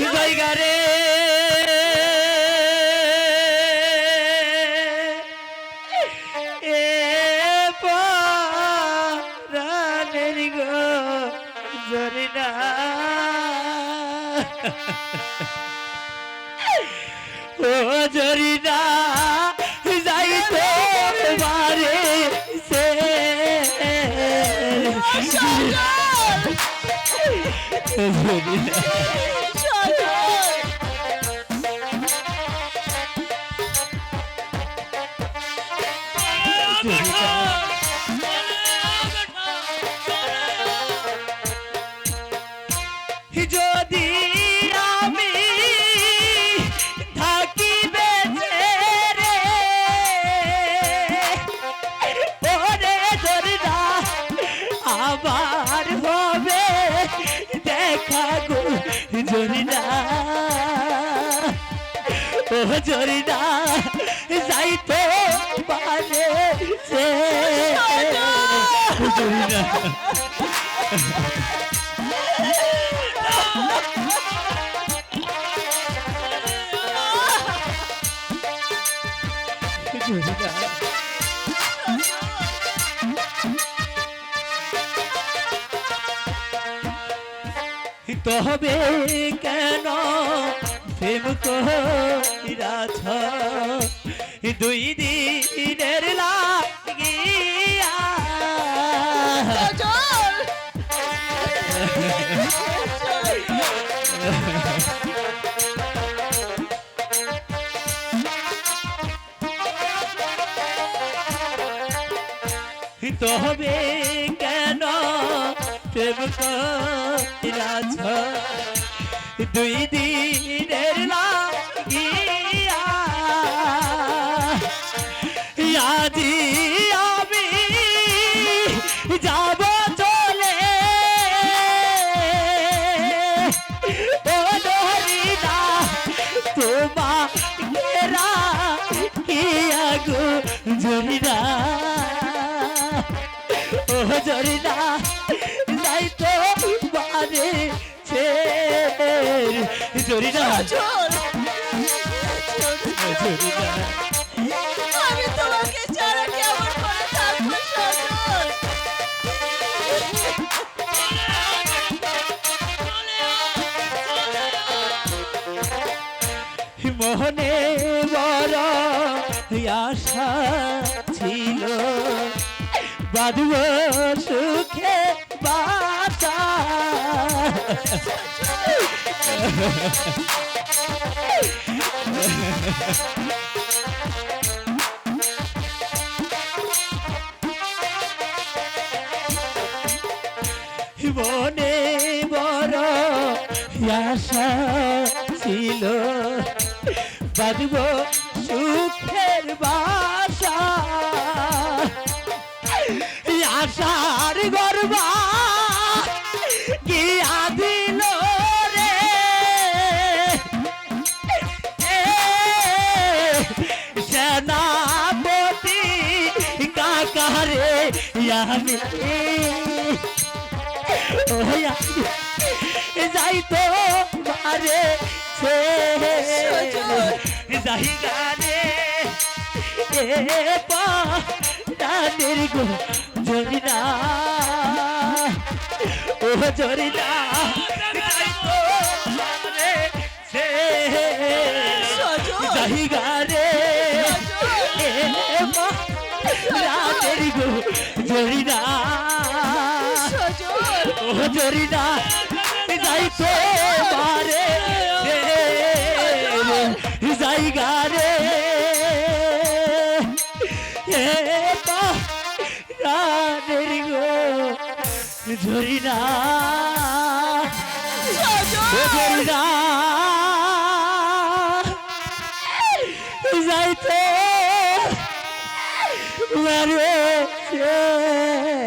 জায়গা রে। ও জরিনা যাই তো মারে সে। জরিনা। যদি আমি থাকি বেঁচে রে ওরে জরিনা। ও জরিনা যাই তো তবে কেন প্রেম কইরাছ দুই দিনের লাগিয়া তবে কেন? প্রেম দুই দিনের লাগিয়া আজি আমি যাব চলে। ও দরিদা তোমা গেরা কি আগু ও জরিদা যাই তো বারে ছে জরিদা জরিদা আমি তোমাকে ছাড়া কেমন করে থাকব সজল? মোহনে বড় আশা। বাঁধব সুখে বাতা মনে বড় আশা ছিল। বাঁধব সুখের বাসা আমি যাই তো সে যাই গানে পানের গো জরিনা। ও জরিনা, যাই তো সে যাই গানে, এ পানের গো জরিনা ও জরিনা যাই তো মারে যাই গারে জরিনা জরিনা যাই তো yeah.